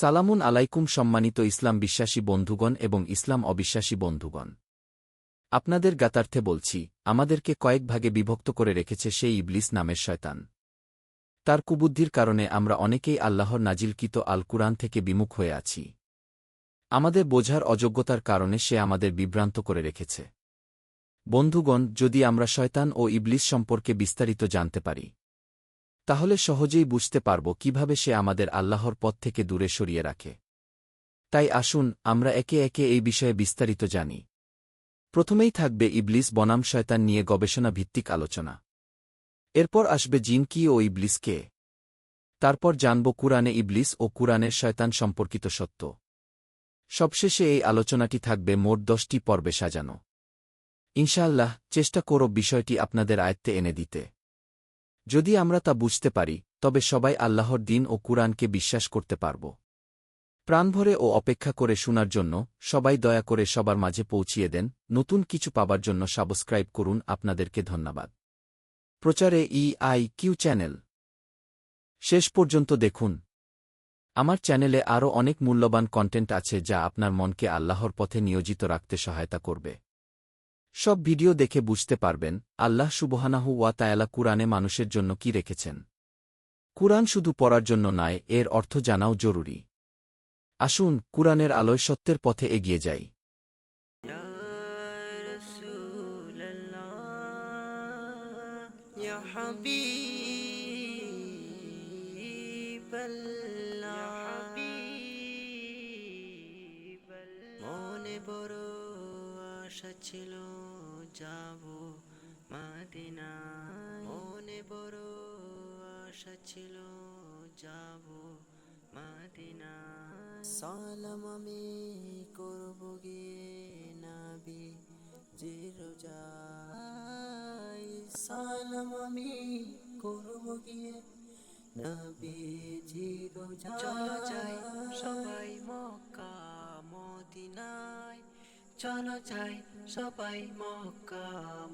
সালামুন আলাইকুম সম্মানিত ইসলাম বিশ্বাসী বন্ধুগণ এবং ইসলাম অবিশ্বাসী বন্ধুগণ। আপনাদের গাতার্থে বলছি, আমাদেরকে কয়েক ভাগে বিভক্ত করে রেখেছে সেই ইবলিস নামের শয়তান। তার কুবুদ্ধির কারণে আমরা অনেকেই আল্লাহর নাজিলকৃত আল কুরআন থেকে বিমুখ হয়ে আছি। আমাদের বোঝার অযোগ্যতার কারণে সে আমাদের বিভ্রান্ত করে রেখেছে। বন্ধুগণ, যদি আমরা শয়তান ও ইবলিস সম্পর্কে বিস্তারিত জানতে পারি তাহলে সহজেই বুঝতে পারব কীভাবে সে আমাদের আল্লাহর পথ থেকে দূরে সরিয়ে রাখে। তাই আসুন, আমরা একে একে এই বিষয়ে বিস্তারিত জানি। প্রথমেই থাকবে ইবলিস বনাম শয়তান নিয়ে গবেষণা ভিত্তিক আলোচনা। এরপর আসবে জিন কি ও ইবলিস কে। তারপর জানব কুরআনে ইবলিস ও কুরআনের শয়তান সম্পর্কিত সত্য। সবশেষে এই আলোচনাটি থাকবে মোট দশটি পর্বে সাজানো। ইনশাআল্লাহ, চেষ্টা করব বিষয়টি আপনাদের আয়ত্তে এনে দিতে। যদি আমরা তা বুঝতে পারি, তবে সবাই আল্লাহর দিন ও কুরআনকে বিশ্বাস করতে পারব। প্রাণভরে ও অপেক্ষা করে শোনার জন্য সবাই দয়া করে সবার মাঝে পৌঁছিয়ে দেন, নতুন কিছু পাবার জন্য সাবস্ক্রাইব করুন আপনাদেরকে ধন্যবাদ। প্রচারে ই আই কিউ চ্যানেল। শেষ পর্যন্ত দেখুন। আমার চ্যানেলে আরও অনেক মূল্যবান কন্টেন্ট আছে যা আপনার মনকে আল্লাহর পথে নিয়োজিত রাখতে সহায়তা করবে। সব ভিডিও দেখে বুঝতে পারবেন আল্লাহ সুবহানাহু ওয়া তায়ালা কুরআনে মানুষের জন্য কি রেখেছেন। কুরআন শুধু পড়ার জন্য নয়, এর অর্থ জানাও জরুরি। আসুন, কুরআনের আলোয় সত্যের পথে এগিয়ে যাই। মনে বড় আশা ছিল। যাব মাদিনা মনে বড় আশা ছিল যাব মাদিনা সালাম আমি করব গিয়ে নাবি জিরোজাই সালাম আমি করব গিয়ে নবী যাই সবাই মক্কা মদিনায়। চলো যাই সবাই মক্কা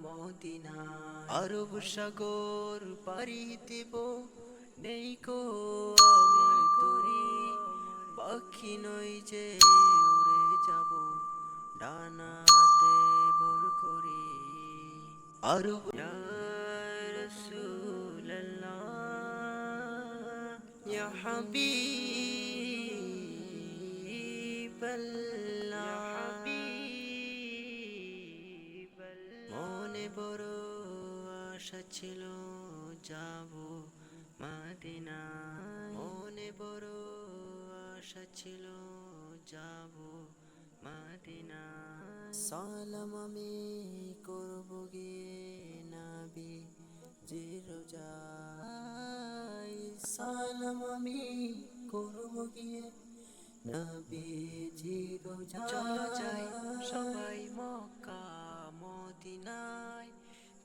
মদিনায়। আরব সাগর পাড়ি দেব নেই কো আমার তরি পাখি নই যে উড়ে যাব ডানাতে ভর করি। আরব ইয়া রাসূলুল্লাহ বড় আশা ছিল, যাব মাদিনা মনে বড় আশা ছিল, যাব মাদিনা সালাম আমি করব গিয়ে নাবি জিরোজাই সালাম আমি করব গিয়ে নবী জিরোজা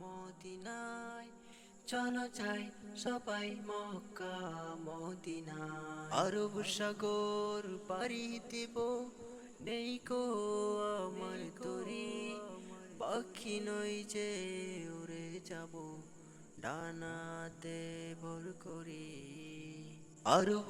মদিনায়। চলো যাই সবাই মক্কা মদিনায়। আরব সাগর পাড়ি দেব। নেই কো আমার তরি পাখি নই যে উড়ে যাব। ডানাতে ভর করি। আরব